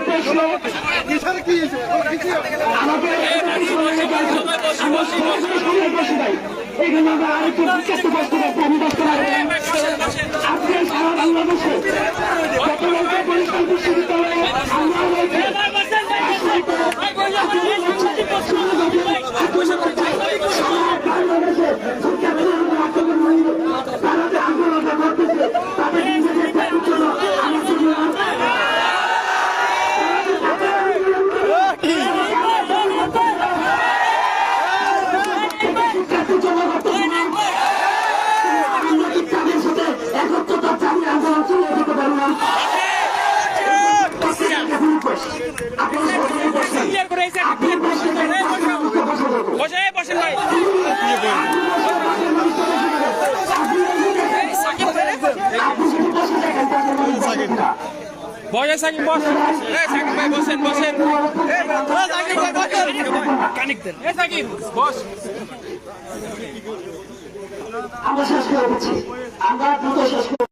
প্রশ্ন আমাদের এখানে আমরা আরেকটু বিখ্যাত করতে পারব আমি করতে পারব আপনি সারা বাংলাদেশে বিশ্ববিদ্যালয়ে আমরা রয়েছে বসে সাকিব বস। এ সাকিব ভাই বসেন বসেন। এ সাকিব ভাই বসেন কানেক্ট দেন এ সাকিব বস। আমরা শেষ করে দিচ্ছি। আমরা দ্রুত শেষ করে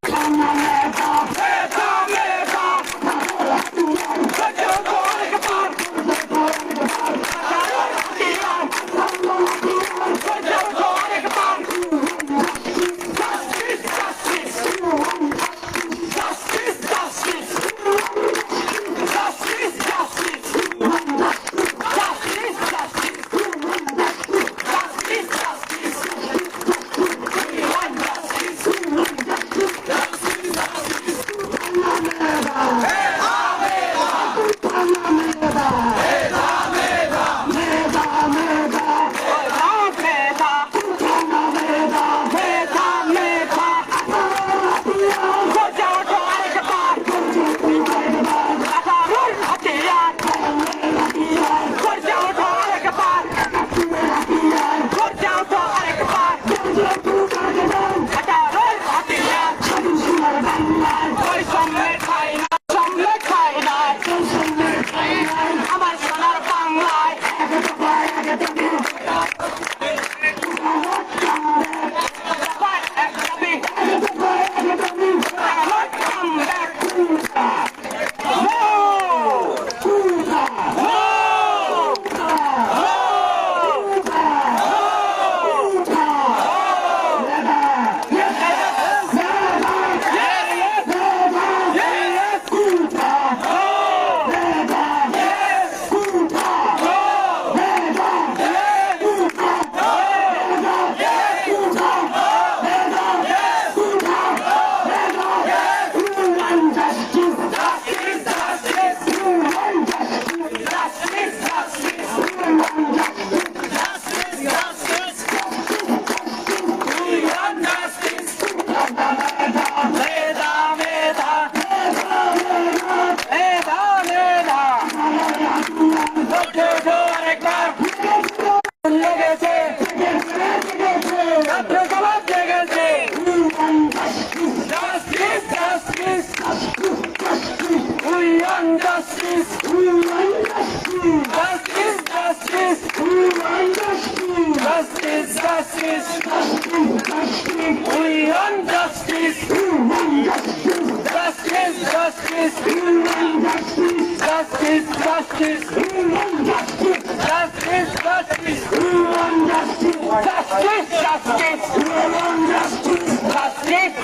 human justice, human justice, justice, justice, human justice, justice, justice, justice, justice, human justice, human justice, justice, justice, human justice, justice, justice, human justice, justice, justice, human justice, justice, justice, human justice, justice,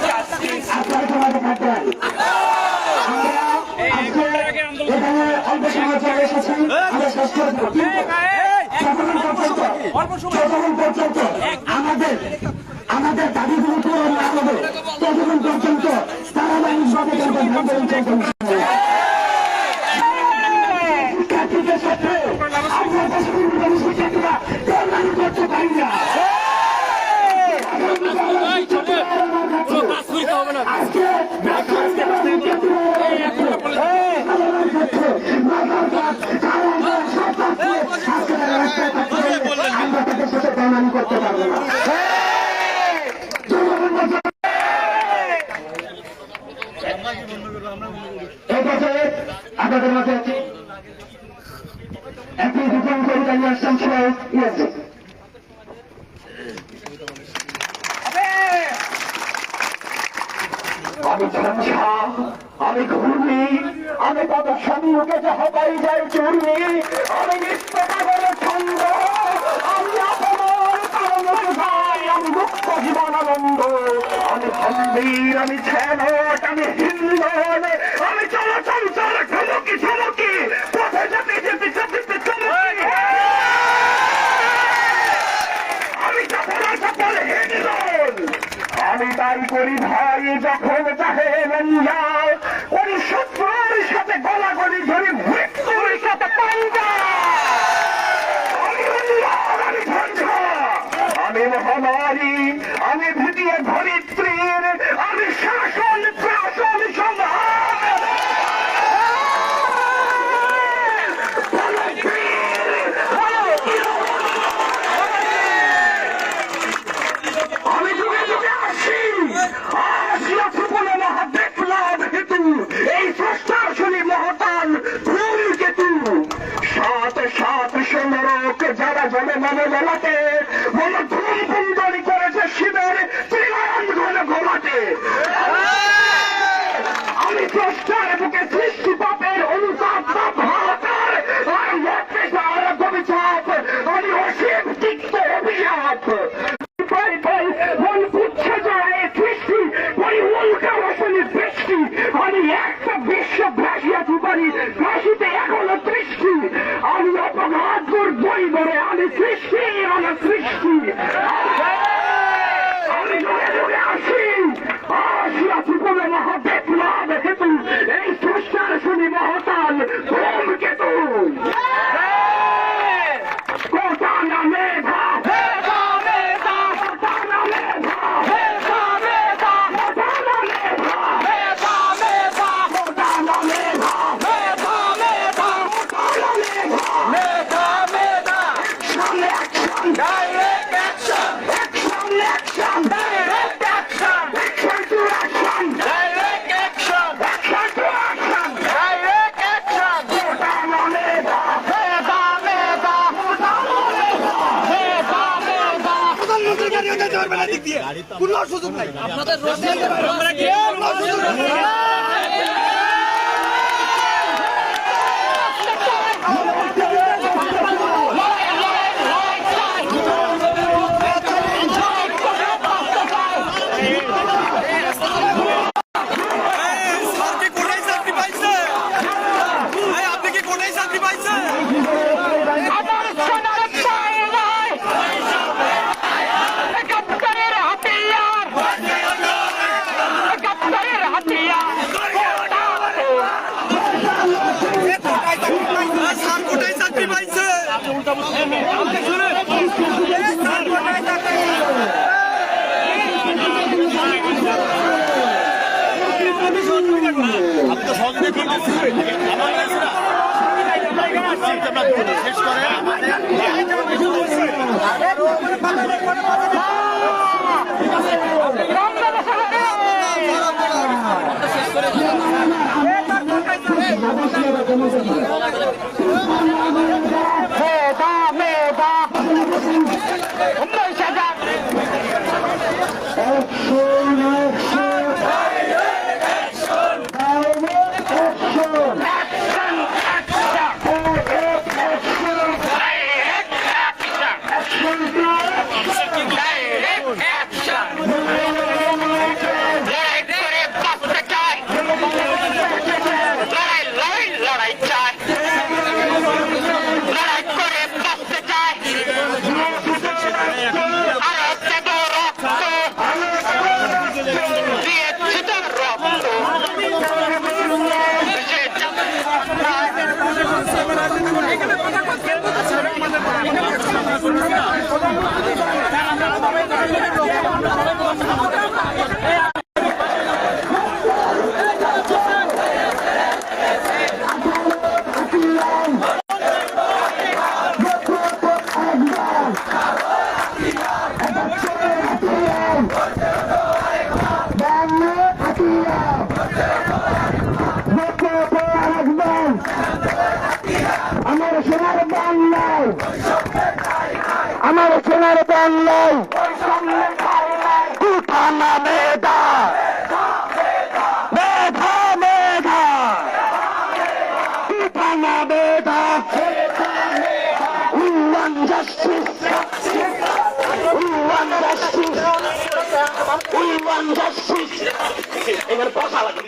justice. আমাদের আমাদের দাবিগুলো পূরণ না হবে। ততক্ষণ পর্যন্ত আন্দোলন চলবে একটি দুজন আমি ঝঞ্ঝা আমি ঘূর্ণি, আমি কত সম্মুখে যে যাই চূর্ণি, আমি ছন্দ, আমি আমি মুক্ত জীবনানন্দ, আমি আমি ছ্যানট আমি সমরক যারা জমে মনে বলাতে মনে ধুম কুন্দরি করেছে শিবের ত্রিনয়ন ঘন ঘোলাতে আমি স্রষ্টার বুকে সৃষ্টি পাপের অনুতাপ বা ভাতার আর মতের কবিচাপ আমি অসীম তিক্ত অভিশাপ। আমি একটা বিশ্ব ভাসিয়াছি পারি ভাসিতে Christine on the 16th. মেধা, মেধা। আপনি শেষ করে আমাদের আমার উইল ওয়ান জাস্টিস এখানে বসা। লাগবে